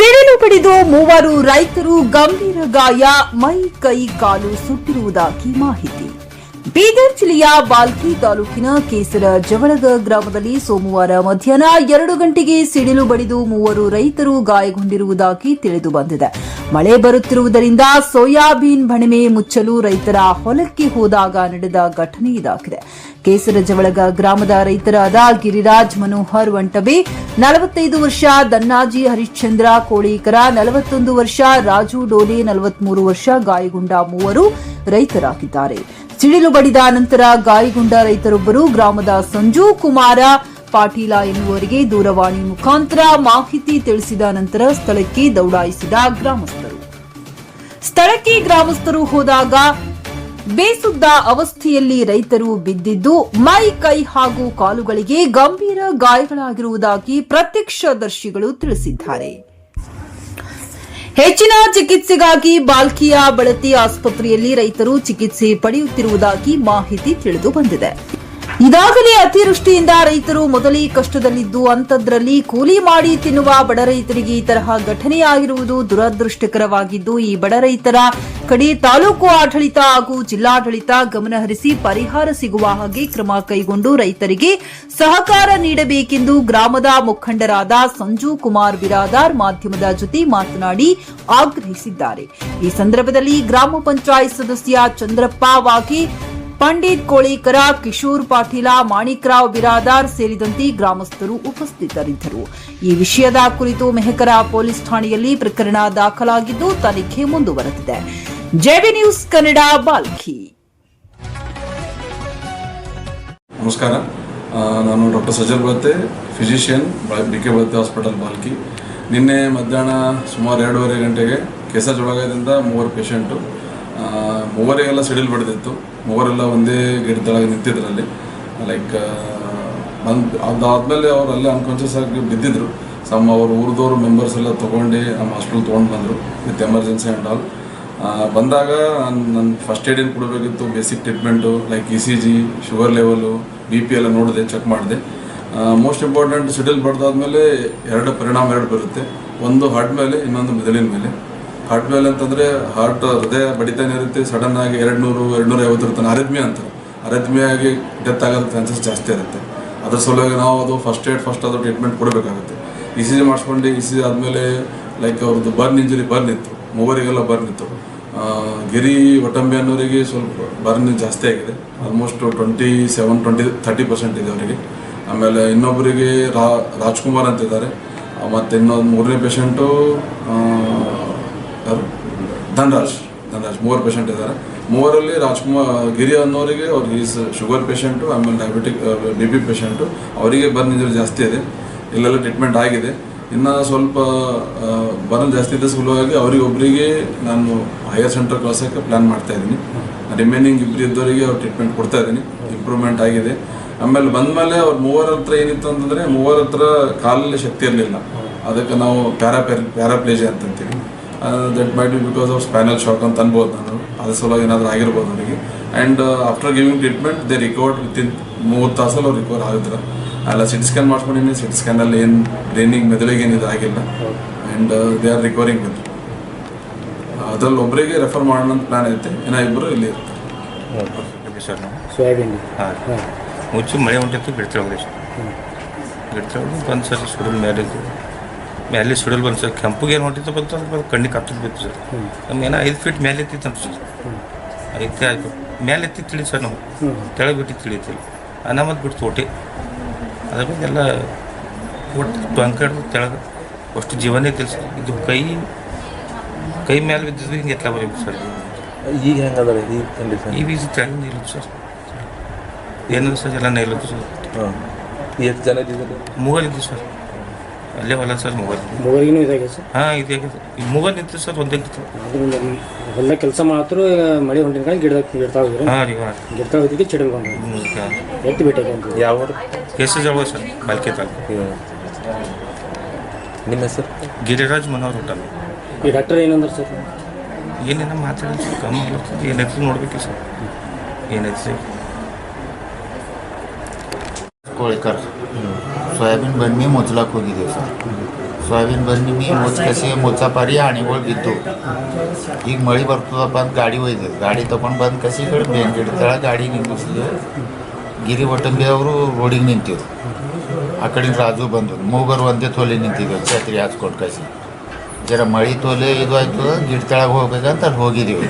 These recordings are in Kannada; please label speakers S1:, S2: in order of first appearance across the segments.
S1: ಸಿಡಿಲು ಬಡಿದು ಮೂವರು ರೈತರು ಗಂಭೀರ ಗಾಯ ಮೈ ಕೈ ಕಾಲು ಸುಟ್ಟಿರುವುದಾಗಿ ಮಾಹಿತಿ. ಬೀದರ್ ಜಿಲ್ಲೆಯ ಬಾಲ್ಕಿ ತಾಲೂಕಿನ ಕೇಸರ ಜವಳಗ ಗ್ರಾಮದಲ್ಲಿ ಸೋಮವಾರ ಮಧ್ಯಾಹ್ನ ಎರಡು ಗಂಟೆಗೆ ಸಿಡಿಲು ಬಡಿದು ಮೂವರು ರೈತರು ಗಾಯಗೊಂಡಿರುವುದಾಗಿ ತಿಳಿದು ಬಂದಿದೆ. ಮಳೆ ಬರುತ್ತಿರುವುದರಿಂದ ಸೋಯಾಬೀನ್ ಬಣಿಮೆ ಮುಚ್ಚಲು ರೈತರ ಹೊಲಕ್ಕೆ ಹೋದಾಗ ನಡೆದ ಘಟನೆ ಇದಾಗಿದೆ. ಕೇಸರ ಜವಳಗ ಗ್ರಾಮದ ರೈತರಾದ ಗಿರಿರಾಜ್ ಮನೋಹರ್ ವಂಟಬೆ, ನಲವತ್ತೈದು ವರ್ಷ ದನ್ನಾಜಿ ಹರಿಶ್ಚಂದ್ರ ಕೋಳೀಕರ, ನಲವತ್ತೊಂದು ವರ್ಷ ರಾಜು ಡೋಲೆ, ನಲವತ್ಮೂರು ವರ್ಷ ಗಾಯಗೊಂಡ ಮೂವರು ರೈತರಾಗಿದ್ದಾರೆ. ಸಿಡಿಲು ಬಡಿದ ನಂತರ ಗಾಯಗೊಂಡ ರೈತರೊಬ್ಬರು ಗ್ರಾಮದ ಸಂಜು ಕುಮಾರ ಪಾಟೀಲ ಎನ್ನುವರಿಗೆ ದೂರವಾಣಿ ಮುಖಾಂತರ ಮಾಹಿತಿ ತಿಳಿಸಿದ ನಂತರ ಸ್ಥಳಕ್ಕೆ ದೌಡಾಯಿಸಿದ ಗ್ರಾಮಸ್ಥರು. ಸ್ಥಳಕ್ಕೆ ಗ್ರಾಮಸ್ಥರು ಹೋದಾಗ ಬೇಸುದ್ದ ಅವಸ್ಥೆಯಲ್ಲಿ ರೈತರು ಬಿದ್ದಿದ್ದು, ಮೈ, ಕೈ ಹಾಗೂ ಕಾಲುಗಳಿಗೆ ಗಂಭೀರ ಗಾಯಗಳಾಗಿರುವುದಾಗಿ ಪ್ರತ್ಯಕ್ಷದರ್ಶಿಗಳು ತಿಳಿಸಿದ್ದಾರೆ. ಹೆಚ್ಚಿನ ಚಿಕಿತ್ಸೆಗಾಗಿ ಬಾಲ್ಕಿಯ ಬಳತಿ ಆಸ್ಪತ್ರೆಯಲ್ಲಿ ರೈತರು ಚಿಕಿತ್ಸೆ ಪಡೆಯುತ್ತಿರುವುದಾಗಿ ಮಾಹಿತಿ ತಿಳಿದು ಬಂದಿದೆ. ಇದಾಗಲೇ ಅತಿವೃಷ್ಟಿಯಿಂದ ರೈತರು ಮೊದಲೇ ಕಷ್ಟದಲ್ಲಿದ್ದು ಅಂಥದ್ರಲ್ಲಿ ಕೂಲಿ ಮಾಡಿ ತಿನ್ನುವ ಬಡ ರೈತರಿಗೆ ಈ ತರಹ ಘಟನೆಯಾಗಿರುವುದು ದುರದೃಷ್ಟಕರವಾಗಿದ್ದು, ಈ ಬಡ ರೈತರ ಕಡೆ ತಾಲೂಕು ಆಡಳಿತ ಹಾಗೂ ಜಿಲ್ಲಾಡಳಿತ ಗಮನಹರಿಸಿ ಪರಿಹಾರ ಸಿಗುವ ಹಾಗೆ ಕ್ರಮ ಕೈಗೊಂಡು ರೈತರಿಗೆ ಸಹಕಾರ ನೀಡಬೇಕೆಂದು ಗ್ರಾಮದ ಮುಖಂಡರಾದ ಸಂಜು ಕುಮಾರ್ ಬಿರಾದಾರ್ ಮಾಧ್ಯಮದ ಜೊತೆ ಮಾತನಾಡಿ ಆಗ್ರಹಿಸಿದ್ದಾರೆ. ಈ ಸಂದರ್ಭದಲ್ಲಿ ಗ್ರಾಮ ಪಂಚಾಯತ್ ಸದಸ್ಯ ಚಂದ್ರಪ್ಪ ವಾಘಿ ಪಂಡಿತ್ ಕೋಳಿಕರ ಕಿಶೋರ್ ಪಾಟೀಲ ಮಾಣಿಕ್ರಾವ್ ಬಿರಾದಾರ್ ಸೇರಿದಂತೆ ಗ್ರಾಮಸ್ಥರು ಉಪಸ್ಥಿತರಿದ್ದರು. ಈ ವಿಷಯದ ಕುರಿತು ಮೆಹಕರ ಪೊಲೀಸ್ ಠಾಣೆಯಲ್ಲಿ ಪ್ರಕರಣ ದಾಖಲಾಗಿದ್ದು, ತನಿಖೆ ಮುಂದುವರೆದಿದೆ. JB news Kannada, Balki.
S2: ನಮಸ್ಕಾರ. ನಾನು doctor Sajal Batte physician D K hospital, Balki. ನಿನ್ನೆ ಮಧ್ಯಾಹ್ನ ಸುಮಾರು ಎರಡೂವರೆ ಗಂಟೆಗೆ ಕೆಸಜೊಳಗದಿಂದ ಮೂವರು ಪೇಷಂಟು ಮೂವರಿಗೆಲ್ಲ ಸಿಡಿಲ್ ಬಡ್ದಿತ್ತು. ಮೂವರೆಲ್ಲ ಒಂದೇ ಗಿಡದೊಳಗೆ ನಿಂತಿದ್ರಲ್ಲಿ. ಲೈಕ್ ಬಂದು ಅದಾದಮೇಲೆ ಅವ್ರು ಅಲ್ಲೇ ಅನ್ಕಾನ್ಷಿಯಸ್ ಆಗಿ ಬಿದ್ದಿದ್ರು. ಸಮ್ ಅವ್ರ ಊರದವ್ರ ಮೆಂಬರ್ಸ್ ಎಲ್ಲ ತೊಗೊಂಡು ನಮ್ಮ ಹಾಸ್ಪಿಟಲ್ ತೊಗೊಂಡು ಬಂದರು ವಿತ್ ಎಮರ್ಜೆನ್ಸಿ ಆ್ಯಂಡ್ ಆಲ್ ಬಂದಾಗ ನಾನು ನನ್ನ ಫಸ್ಟ್ ಏಡ್ ಏನು ಕೊಡಬೇಕಿತ್ತು? Basic treatment like E C G sugar level B P ಎಲ್ಲ ನೋಡಿದೆ ಚೆಕ್ ಮಾಡಿದೆ. ಮೋಸ್ಟ್ ಇಂಪಾರ್ಟೆಂಟ್ ಸಿಡಿಲ್ ಬಡ್ದಾದ್ಮೇಲೆ ಎರಡು ಪರಿಣಾಮ ಎರಡು ಬರುತ್ತೆ. ಒಂದು ಹಾರ್ಟ್ ಮೇಲೆ, ಇನ್ನೊಂದು ಮೆದುಳಿನ ಮೇಲೆ. ಹಾರ್ಟ್ ಮೇಲೆ ಅಂತಂದರೆ ಹಾರ್ಟ್ ಹೃದಯ ಬಡಿತಾನೆ ಇರುತ್ತೆ ಸಡನ್ ಆಗಿ ಎರಡು ನೂರು ಎರಡು ನೂರ ಐವತ್ತು ಅಂತ. ಅರಿದ್ಮೆ ಆಗಿ ಡೆತ್ ಆಗೋದು ಚಾನ್ಸಸ್ ಜಾಸ್ತಿ ಇರುತ್ತೆ. ಅದ್ರ ಸಲುವಾಗಿ ನಾವು ಅದು ಫಸ್ಟ್ ಏಡ್ ಫಸ್ಟ್ ಅದು ಟ್ರೀಟ್ಮೆಂಟ್ ಕೊಡಬೇಕಾಗುತ್ತೆ. ಇ ಸಿ ಜಿ ಮಾಡಿಸ್ಕೊಂಡು ಇ ಸಿ ಜಿ ಆದಮೇಲೆ ಲೈಕ್ ಅವ್ರದ್ದು ಬರ್ನ್ ಇಂಜುರಿ ಬರ್ನ್ ಇತ್ತು. ಮೂವರಿಗೆಲ್ಲ ಬರ್ನ್ ಇತ್ತು. ಗಿರಿ ಒಟಂಬೆ ಅನ್ನೋರಿಗೆ ಸ್ವಲ್ಪ ಬರ್ನ್ ಜಾಸ್ತಿ ಆಗಿದೆ. Almost twenty seven twenty thirty percent ಇದೆ ಅವರಿಗೆ. ಆಮೇಲೆ ಇನ್ನೊಬ್ಬರಿಗೆ ರಾಜ್ಕುಮಾರ್ ಅಂತಿದ್ದಾರೆ ಮತ್ತು ಇನ್ನೊಂದು ಮೂರನೇ ಪೇಷಂಟು ಧನರಾಜ್ ಧನರಾಜ್ ಮೂವರು ಪೇಷಂಟ್ ಇದ್ದಾರೆ. ಮೂವರಲ್ಲಿ ರಾಜ್ಕುಮಾರ್, ಗಿರಿ ಅನ್ನೋರಿಗೆ ಅವ್ರಿಗೆ ಈಸ್ ಶುಗರ್ ಪೇಷಂಟು ಆಮೇಲೆ ಡಯಾಬಿಟಿಕ್ ಬಿ ಪಿ ಪೇಷಂಟು ಅವರಿಗೆ ಬರ್ನ್ ಇಂಜುರಿ ಜಾಸ್ತಿ ಇದೆ. ಇಲ್ಲೆಲ್ಲ ಟ್ರೀಟ್ಮೆಂಟ್ ಆಗಿದೆ. ಇನ್ನು ಸ್ವಲ್ಪ ಬರ್ನ್ ಜಾಸ್ತಿ ಇದ್ದ ಸಲುವಾಗಿ ಅವರಿಗೊಬ್ಬರಿಗೆ ನಾನು ಹೈಯರ್ ಸೆಂಟರ್ ಕಳ್ಸೋಕ್ಕೆ ಪ್ಲ್ಯಾನ್ ಮಾಡ್ತಾ ಇದ್ದೀನಿ. ರಿಮೈನಿಂಗ್ ಇಬ್ಬರು ಇದ್ದವರಿಗೆ ಅವ್ರು ಟ್ರೀಟ್ಮೆಂಟ್ ಕೊಡ್ತಾ ಇದ್ದೀನಿ. ಇಂಪ್ರೂವ್ಮೆಂಟ್ ಆಗಿದೆ. ಆಮೇಲೆ ಬಂದಮೇಲೆ ಅವ್ರು ಮೂವರ ಹತ್ರ ಏನಿತ್ತು ಅಂತಂದರೆ ಮೂವರ ಹತ್ರ ಕಾಲಲ್ಲಿ ಶಕ್ತಿ ಇರಲಿಲ್ಲ. ಅದಕ್ಕೆ ನಾವು ಪ್ಯಾರಾ ಪ್ಯಾರಾಪ್ಲೇಜಿ ಅಂತ ಅಂತೀವಿ that might be because of spinal shock ಅಂತ ಅನ್ಬೋದು ನಾನು. ಅದ್ರ ಸಲುವಾಗಿ ಏನಾದರೂ ಆಗಿರ್ಬೋದು ಅವರಿಗೆ. And after giving treatment they recovered with in ಮೂವತ್ತು ತಾಸಲ್ಲಿ ಅವ್ರು ರಿಕವರ್ ಆಗಿದ್ರು. ಅಲ್ಲ ಸಿಟಿ ಸ್ಕ್ಯಾನ್ ಮಾಡ್ಕೊಂಡಿದ್ದೀನಿ ಸಿಟಿ ಸ್ಕ್ಯಾನಲ್ಲಿ ಏನು ಬ್ರೈನಿಗೆ ಮೆದುಳಿಗೆ ಏನು ಇದಾಗಿಲ್ಲ and they are recovering with ಅದ್ರಲ್ಲಿ ಒಬ್ಬರಿಗೆ ರೆಫರ್ ಮಾಡೋಣ ಅಂತ ಪ್ಲ್ಯಾನ್ ಐತೆ. ಇನ್ನು ಇಬ್ಬರು ಇಲ್ಲಿ ಇರ್ತಾರೆ.
S3: Sir
S4: soybean.
S3: ಹಾಂ. ಮುಚ್ಚು ಮಳೆ ಹೊಂಟಿತ್ತು ಬಿಡ್ತೀವಿ ಸರ್ ಬಂದು ಸರ್ ಸುಡಲ್ ಮೇಲೆ ಇದ್ದು. ಮೇಲೆ ಸುಡಲ್ ಬಂದು ಸರ್ ಕೆಂಪಗೆ ಏನು ಹೊಂಟಿತ್ತು ಬಂತು ಅಂದ್ರೆ ಕಣ್ಣಿಗೆ ಕತ್ತಲು ಬಿತ್ತು ಸರ್. ನಮ್ಗೆ ಏನೋ ಐದು ಫೀಟ್ ಮೇಲೆ ಎತ್ತಿತ್ತಂತ ಸರ್. ಐತೆ ಆಯ್ತು. ಮೇಲೆ ಎತ್ತಿ ತಿಳಿ ಸರ್ ನಾವು. ಕೆಳಗೆ ಬಿಟ್ಟು ತಿಳಿತಿಲ್ಲ. ಅನಾಮತ್ ಬಿಟ್ಟು ತೋಟಿ ಅದ್ರ ಬಗ್ಗೆ ಎಲ್ಲ ಒಟ್ಟು ಟೊಂಕ ಹಿಡ್ದು ತೆಳಗೆ ಅಷ್ಟು ಜೀವನೇ ಇದ್ದಿಲ್ಲ ಸರ್. ಇದು ಕೈ ಕೈ ಮೇಲೆ ಬಿದ್ದಿದ್ದು ಹಿಂಗೆ ಎತ್ಲ ಬರೀಬೇಕು ಸರ್.
S4: ಈಗ ಹೆಂಗದ ಈಗ ಕಂಡೀಷನ್
S3: ಈ ಬೀಜ ತೆಳಗೆ ನಿಲ್ಲುತ್ತೆ ಸರ್. ಏನಿಲ್ಲ ಸರ್ ಎಲ್ಲ ನಿಲ್ಲುತ್ತೆ ಸರ್.
S4: ಹಾಂ ಎಷ್ಟು ಜನ ಇದ್ದಿದ್ದೀರಿ
S3: ಮೂಗಲ್ ಇದ್ದು ಸರ್. ಅಲ್ಲೇ ಹೊಲ ಸರ್ ಮೊಬೈಲ್.
S4: ಮೂವರಿಗೂ ಇದಾಗಿದೆ ಸರ್.
S3: ಹಾಂ ಇದೆ ಮೊಬೈಲ್ ನಿಂತು ಸರ್ ಒಂದೇ ಇತ್ತು
S4: ಅದ್ರ ಹೊಲ ಕೆಲಸ ಮಾತ್ರ ಮಳೆ ಹೊಂಟಿನ ಕಾಲ ಗಿಡದಾಗ ಗಿಡ್ತಾ ಹೋಗಿರಿ
S3: ಹಾಂ ರೀ ಹಾಂ
S4: ಗಿಡ್ತಾ ಹೋಗಿದ್ದಕ್ಕೆ ಚಿಡಲ್ ಬಂದು ಎತ್ತು ಭೇಟಿ ಅಂತ.
S5: ಯಾವ
S3: ಹೆಸರು ಜಾವ ಸರ್ ಬಾಲ್ಕೆ ತಾಲೂಕು.
S5: ನಿಮ್ಮ ಹೆಸರು?
S3: ಗಿರಿರಾಜ್ ಮನೋಹರ್ ಹೋಟಲ್.
S4: ಈ ಡಾಕ್ಟರ್ ಏನಂದ್ರೆ ಸರ್?
S3: ಏನೇನೋ ಮಾತಾಡಿ ಸರ್ ಕಮ್ಮಿ ಆಗ್ಲತ್ತದ ಏನೈತಿ ನೋಡ್ಬೇಕು ಸರ್. ಏನೈತಿ ಸರ್
S6: ಕೋಳಿಕರ್. ಸೋಯಾಬೀನ್ ಬನ್ನಿ ಮುಚ್ಚಲಾಕ್ ಹೋಗಿದ್ದೀವಿ ಸರ್
S5: ಸೋಯಾಬೀನ್ ಬಂದಿನಿ ಮುಚ್ಕಸಿ ಮುಚ್ಚಾಪಾರಿ ಆಣಿಗಳು ಬಿದ್ದು ಈಗ ಮಳೆ ಬರ್ತದಪ್ಪ ಅಂತ ಗಾಡಿ ಒಯ್ದು ಗಾಡಿ ತೊಗೊಂಡು ಬಂದು ಕಸಿ ಈ ಕಡೆ ಬೇನ್ ಗಿಡ ತಳ ಗಾಡಿ ನಿಂದಿಸಿದ್ವಿ ಗಿರಿ ಒಟ್ಟಂಬಿ ಅವರು ರೋಡಿಗೆ ನಿಂತಿದ್ರು ಆ ಕಡೆಗೆ ರಾಜು ಬಂದು ಮೂಗರು ಒಂದೇ ತೊಲೆ ನಿಂತಿದ್ವು ಛತ್ರಿ ಹಾಚ್ಕೊಂಡು ಕಸಿ ಜರ ಮಳೆ ತೊಲೆ ಇದು ಆಯ್ತು ಗಿಡ ತೆಳಗೆ ಹೋಗ್ಬೇಕಂತ ಅಲ್ಲಿ ಹೋಗಿದ್ದೀವಿ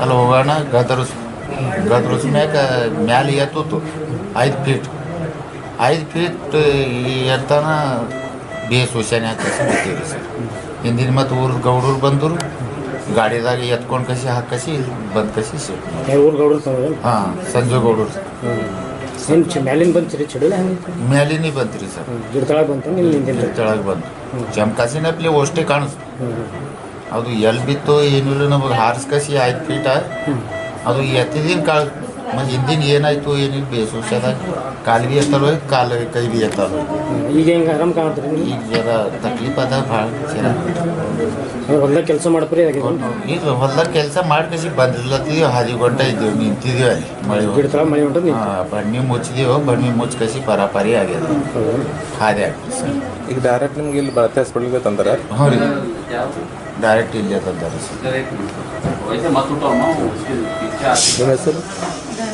S5: ಅಲ್ಲಿ ಹೋಗೋಣ ಗದರ್ಸ್ ಗದರ್ಸ್ ಮ್ಯಾಗ ಮ್ಯಾಲೆ ಎತ್ತುತ್ತು ಐದು ಫೀಟ್ ಐದು ಫೀಟ್ ಎತ್ತನ ಬೇಸ್ ಹುಷಾನೆ ಹಾಕಿ ಬಿಟ್ಟಿರಿ ಸರ್. ಹಿಂದಿನ ಮತ್ತು ಊರು ಗೌಡರು ಬಂದರು ಗಾಡಿದಾಗ ಎತ್ಕೊಂಡು ಕಸಿ ಹಾಕಸಿ ಬಂದು ಕಸಿ
S4: ಸರ್
S5: ಹಾಂ ಸಂಜು ಗೌಡರು.
S4: ಏನು ಚಿ ಮ್ಯಾಲಿನ ಬಂತು? ರೀ
S5: ಮ್ಯಾಲಿನೇ ಸರ್.
S4: ಗಿಡ ಬಂತು. ಇಲ್ಲಿ ನಿಂತಿಲ್ಲ
S5: ತೆಳಗೆ ಬಂದು ಚಮಕಾಸಿನಪ್ಲೆ ಅಷ್ಟೇ ಕಾಣಿಸ್ತು ಅದು ಎಲ್ಲಿ ಬಿತ್ತು ಏನಿಲ್ಲ ನಮಗೆ ಹಾರಿಸ್ಕಸಿ ಐದು ಫೀಟ ಅದು ಎತ್ತಿದಿನ ಕಾಳು ಮತ್ತು ಹಿಂದಿನ ಏನಾಯ್ತು ಏನಿಲ್ಲ ಬೇಸು ಹುಷಾದಾಗ ಕಾಲು ಬಿ ಎತ್ತಲ್ಲ ಕಾಲು ಕೈ ಬಿ ಎತ್ತಲ್ಲ
S4: ಈಗ ಹೆಂಗೆ ಆರಾಮ್ ಕಾಣತ್ರಿ
S5: ಈಗ ಜರ ತಕ್ಲೀಫ್ ಅದ ಭಾಳ ಜರ.
S4: ಹೊಲ್ದಾಗ ಕೆಲಸ ಮಾಡಪ್ರಿ
S5: ಈಗ ಹೊಲ್ದಾಗ ಕೆಲಸ ಮಾಡ್ಕಸಿ ಬಂದಿರ್ಲತ್ತಿದೀವಿ ಹಾದಿ ಗಂಟೆ ಇದ್ದೀವಿ ನಿಂತಿದ್ದೀವಿ ಅಲ್ಲಿ ಮಳೆ
S4: ಗಿಡ ತಳ ಮಳೆ ಹೊಂಟದ
S5: ಬಣ್ಣಿ ಮುಚ್ಚಿದೀವಿ ಬಣ್ಣಿ ಮುಚ್ಕಸಿ ಪರಾಪರಿ ಆಗ್ಯದ. ಹಾದಿ ಆಗ್ತದೆ
S6: ಈಗ ಡೈರೆಕ್ಟ್ ನಿಮ್ಗೆ ಇಲ್ಲಿ ಭಾರತಿ ಹಾಸ್ಪಿಟಲ್ಗೆ ತಂದಾರ?
S5: ಹ್ಞೂ ರೀ. ಡೈರೆಕ್ಟ್ ಇಲ್ಲೇ ತಂದಾರೆ. ಸರ್
S6: ನಿಮ್ಮ ಹೆಸರು?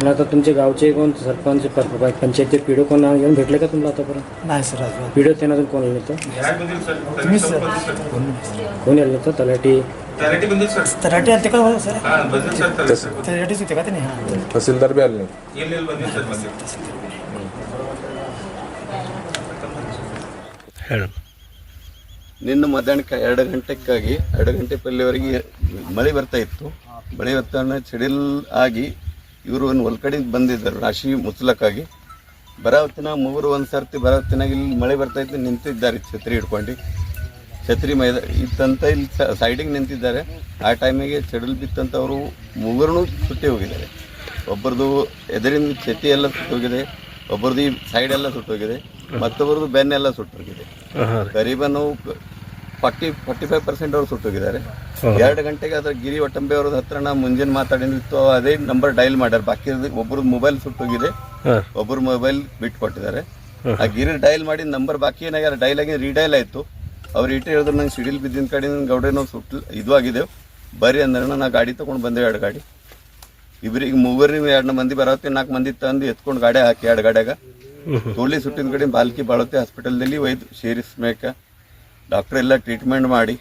S4: पण आता तुमच्या गावचे कोण सरपंच प- पंचायत पिढो कोण येऊन भेटले का तुम्हाला आतापर्यंत
S7: नाही सर अजिबात
S4: पिढो त्यांना अजून कोण आलं होतं
S7: तुम्हीच सर कोण नाही.
S4: कोण आलं होतं तलाठी
S7: तराटे आलते का हो सर
S6: तस-
S7: तराटेच होते का त्याने हां
S6: तहसीलदार बी आले नाही
S8: ನಿನ್ನ ಮಧ್ಯಾಹ್ನಕ್ಕೆ ಎರಡು ಗಂಟೆಗಾಗಿ ಎರಡು ಗಂಟೆ ಪಲ್ಲಿವರೆಗೆ ಮಳೆ ಬರ್ತಾ ಇತ್ತು ಮಳೆ ಬರ್ತಾನೆ ಚಡಿಲ್ ಆಗಿ ಇವರು ಒಂದು ಹೊಲ್ಕಡೆಯಿಂದ ಬಂದಿದ್ದರು. ರಾಶಿ ಮುಚ್ಚಲಕ್ಕಾಗಿ. ಬರಾವತ್ತಿನ ಮೂರು ಒಂದು ಸರ್ತಿ ಬರಾವತ್ತಿನಾಗ ಇಲ್ಲಿ ಮಳೆ ಬರ್ತಾ ಇತ್ತು ನಿಂತಿದ್ದಾರೆ ಛತ್ರಿ ಹಿಡ್ಕೊಂಡು. ಛತ್ರಿ ಮೈದ ಇತ್ತಂತ ಇಲ್ಲಿ ಸೈಡಿಗೆ ನಿಂತಿದ್ದಾರೆ. ಆ ಟೈಮಿಗೆ ಚಡಲ್ ಬಿತ್ತಂಥವರು ಮೂವರೂ ಸುಟ್ಟಿ ಹೋಗಿದ್ದಾರೆ. ಒಬ್ಬರದು ಎದುರಿನ ಛತಿ ಎಲ್ಲ ಸುಟ್ಟೋಗಿದೆ ಒಬ್ಬರದು ಈ ಸೈಡ್ ಎಲ್ಲ ಸುಟ್ಟೋಗಿದೆ ಮತ್ತೊಬ್ಬರದು ಬೆನ್ನೆಲ್ಲ ಸುಟ್ಟೋಗಿದೆ ಕರೀಬನು ಫಾರ್ಟಿ ಫಾರ್ಟಿ ಫೈವ್ ಪರ್ಸೆಂಟ್ ಅವ್ರು ಸುಟ್ಟೋಗಿದ್ದಾರೆ. ಎರಡು ಗಂಟೆಗೆ ಅದ್ರ ಗಿರಿ ಒಟ್ಟಂಬೆ ಅವ್ರದ್ದು ಹತ್ರ ನಾ ಮುಂಜಾನೆ ಮಾತಾಡಿತ್ತು ಅದೇ ನಂಬರ್ ಡೈಲ್ ಮಾಡ್ಯಾರ. ಬಾಕಿ ಒಬ್ಬರು ಮೊಬೈಲ್ ಸುಟ್ಟೋಗಿದೆ ಒಬ್ಬರು ಮೊಬೈಲ್ ಬಿಟ್ಟು ಕೊಟ್ಟಿದ್ದಾರೆ. ಆ ಗಿರಿ ಡೈಲ್ ಮಾಡಿ ನಂಬರ್ ಬಾಕಿ ಏನಾಗ್ಯಾರ ಡೈಲ್ ಆಗಿ ರೀಡೈಲ್ ಆಯ್ತು. ಅವ್ರು ಇಟ್ಟು ಹೇಳಿದ್ರು ನಂಗೆ ಸಿಡಿಲ್ ಬಿದ್ದಿನ ಕಡೆ ಗೌಡ್ರೇನೋ ಸುಟ್ಟು ಇದು ಆಗಿದೆವು ಬರ್ರಿ ಅಂದ್ರೆ ನಾ ಗಾಡಿ ತೊಗೊಂಡು ಬಂದೆ ಎರಡು ಗಾಡಿ. ಇಬ್ಬರಿಗೆ ಮೂವರಿಗೆ ಎರಡು ಮಂದಿ ಬರತ್ತೆ ನಾಲ್ಕು ಮಂದಿ ತಂದು ಎತ್ಕೊಂಡು ಗಾಡಿ ಹಾಕಿ ಎರಡು ಗಾಡಿಯಾಗ. ತೋಲಿ ಸುಟ್ಟಿನ ಕಡೆ ಬಾಲ್ಕಿ ಬಾಳತ್ತೆ ಹಾಸ್ಪಿಟಲ್ದಲ್ಲಿ ಒಯ್ದು ಸೇರಿಸ್ಬೇಕ. ಡಾಕ್ಟರ್ ಎಲ್ಲ ಟ್ರೀಟ್ಮೆಂಟ್ ಮಾಡಿ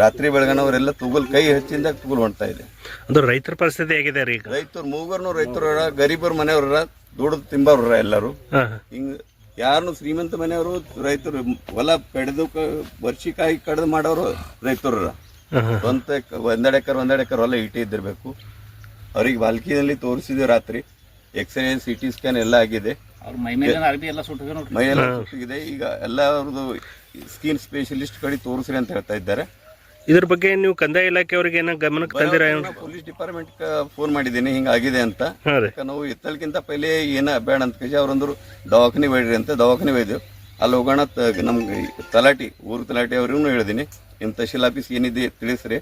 S8: ರಾತ್ರಿ ಬೆಳಗನವರೆಲ್ಲ ತುಗುಲ್ ಕೈ ಹೆಚ್ಚಿಂದ ತುಗುಲ್ ಹೊಂಟಾ ಇದೆ.
S9: ಅಂದ್ರೆ ರೈತರ ಪರಿಸ್ಥಿತಿ ಹೇಗಿದೆ ರೀ ಈಗ?
S8: ರೈತರು ಮೂಗರ್ನು ರೈತರು ಗರೀಬರ ಮನೆಯವರ ದುಡ್ದು ತಿಂಬವ್ರ ಎಲ್ಲರೂ. ಹಿಂಗ ಯಾರನ್ನು ಶ್ರೀಮಂತ ಮನೆಯವರು ರೈತರು ಹೊಲ ಕಡ್ದು ವರ್ಷಿಕಾಯಿ ಕಡ್ದು ಮಾಡೋರು ರೈತರು. ಸ್ವಂತ ಒಂದೆರಡು ಎಕರ್ ಒಂದೆರಡು ಎಕರ್ ಹೊಲ ಇಟ್ಟಿ ಇದ್ದಿರ್ಬೇಕು. ಅವ್ರಿಗೆ ಬಾಲ್ಕಿನಲ್ಲಿ ತೋರಿಸಿದ್ವಿ ರಾತ್ರಿ. ಎಕ್ಸ್ರೇ ಸಿ ಟಿ ಸ್ಕ್ಯಾನ್ ಎಲ್ಲ ಆಗಿದೆ. ಮೈ ಎಲ್ಲ ಸುಟ್ಟಿದೆ ಈಗ ಎಲ್ಲ ಅವ್ರದ್ದು ಸ್ಕಿನ್ ಸ್ಪೆಷಲಿಸ್ಟ್ ಕಡೆ ತೋರಿಸ್ರಿ ಅಂತ ಹೇಳ್ತಾ ಇದ್ದಾರೆ.
S9: ಇದ್ರ ಬಗ್ಗೆ ನೀವು ಕಂದಾಯ ಇಲಾಖೆಯವ್ರಿಗೆ ಏನೋ ಗಮನಕ್ಕೆ ತಂದಿರ
S8: ಪೊಲೀಸ್ ಡಿಪಾರ್ಟ್ಮೆಂಟ್ ಫೋನ್ ಮಾಡಿದ್ದೀನಿ ಹಿಂಗಾಗಿದೆ ಅಂತ. ಯಾಕ ನಾವು ಎತ್ತಲ್ಕಿಂತ ಪೈಲೆ ಏನ ಬೇಡ ಅಂತ ಕೇಳಿ ಅವ್ರಂದ್ರು ದವಾಖಾನೆ ಬೇಡ್ರಿ ಅಂತ ದವಾಖಾನೆ ಒಯ್ದೆವು ಅಲ್ಲಿ ಹೋಗೋಣ ನಮ್ಗೆ ತಲಾಟಿ ಊರು ತಲಾಟಿ ಅವ್ರಿಗೂ ಹೇಳಿದೀನಿ. ನಿಮ್ಮ ತಹಶೀಲ್ ಆಫೀಸ್ ಏನಿದೆ ತಿಳಿಸ್ರಿ.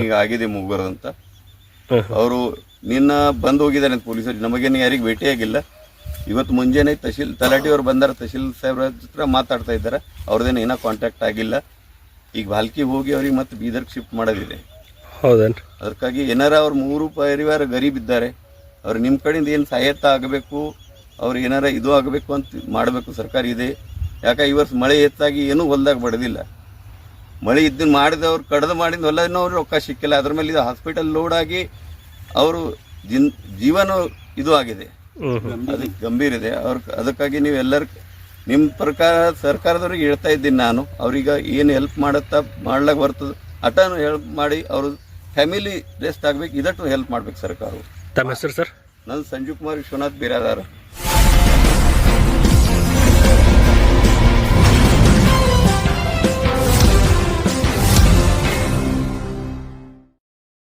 S8: ಹಿಂಗ ಆಗಿದೆ
S9: ಮುಗ್ಬಾರ್ದಂತ
S8: ಅವರು ನಿನ್ನ ಬಂದು ಹೋಗಿದ್ದಾರೆ ಅಂತ ಪೊಲೀಸರು. ನಮಗೇನು ಯಾರಿಗೆ ಭೇಟಿಯಾಗಿಲ್ಲ ಇವತ್ತು ಮುಂಜಾನೆ ತಹಶೀಲ್ ತಲಾಟಿ ಅವ್ರು ಬಂದಾರ ತಹಶೀಲ್ ಸಾಹೇಬ್ರ ಹತ್ರ ಮಾತಾಡ್ತಾ ಇದ್ದಾರೆ. ಅವ್ರದ್ದೇನು ಏನೋ ಕಾಂಟ್ಯಾಕ್ಟ್ ಆಗಿಲ್ಲ. ಈಗ ಬಾಲ್ಕಿ ಹೋಗಿ ಅವ್ರಿಗೆ ಮತ್ತೆ ಬೀದರ್ಗೆ ಶಿಫ್ಟ್ ಮಾಡೋದಿದೆ.
S9: ಹೌದೇನು
S8: ಅದಕ್ಕಾಗಿ ಏನಾರ ಅವ್ರ ಮೂರು ಪರಿವಾರ ಗರೀಬ್ ಇದ್ದಾರೆ ಅವ್ರು ನಿಮ್ಮ ಕಡೆಯಿಂದ ಏನು ಸಹಾಯತ ಆಗಬೇಕು ಅವ್ರು ಏನಾರ ಇದು ಆಗಬೇಕು ಅಂತ ಮಾಡಬೇಕು ಸರ್ಕಾರ ಇದೆ. ಯಾಕೆ ಈ ವರ್ಷ ಮಳೆ ಹೆಚ್ಚಾಗಿ ಏನೂ ಹೊಲ್ದಾಗ ಬಡದಿಲ್ಲ. ಮಳೆ ಇದ್ದನ್ನು ಮಾಡಿದವ್ರು ಕಡ್ದು ಮಾಡಿದ ಹೊಲನೂ ಅವ್ರಿಗೆ ರೊಕ್ಕ ಸಿಕ್ಕಿಲ್ಲ. ಅದ್ರ ಮೇಲೆ ಇದು ಹಾಸ್ಪಿಟಲ್ ಲೋಡ್ ಆಗಿ ಅವರು ಜಿನ್ ಜೀವನ ಇದು ಆಗಿದೆ. ಅದಕ್ಕೆ ಗಂಭೀರ. ಇದೆ. ಅವ್ರ ಅದಕ್ಕಾಗಿ ನೀವು ಎಲ್ಲರ ನಿಮ್ಮ ಪ್ರಕಾರ ಸರ್ಕಾರದವ್ರಿಗೆ ಹೇಳ್ತಾ ಇದ್ದೀನಿ ನಾನು. ಅವ್ರಿಗೆ ಏನು ಹೆಲ್ಪ್ ಮಾಡತ್ತಾ ಮಾಡ್ಲಾಕ ಬರ್ತದೆ ಅಟನು ಹೆಲ್ಪ್ ಮಾಡಿ ಅವರು ಫ್ಯಾಮಿಲಿ ರೆಸ್ಟ್ ಆಗ್ಬೇಕು. ಇದಟ್ಟು ಹೆಲ್ಪ್ ಮಾಡ್ಬೇಕು ಸರ್ಕಾರ
S9: ತಮ್ಮ ಹೆಸರು ಸರ್?
S8: ನಾನು ಸಂಜೀವ್ ಕುಮಾರ್ ವಿಶ್ವನಾಥ್ ಬಿರಾದಾರ.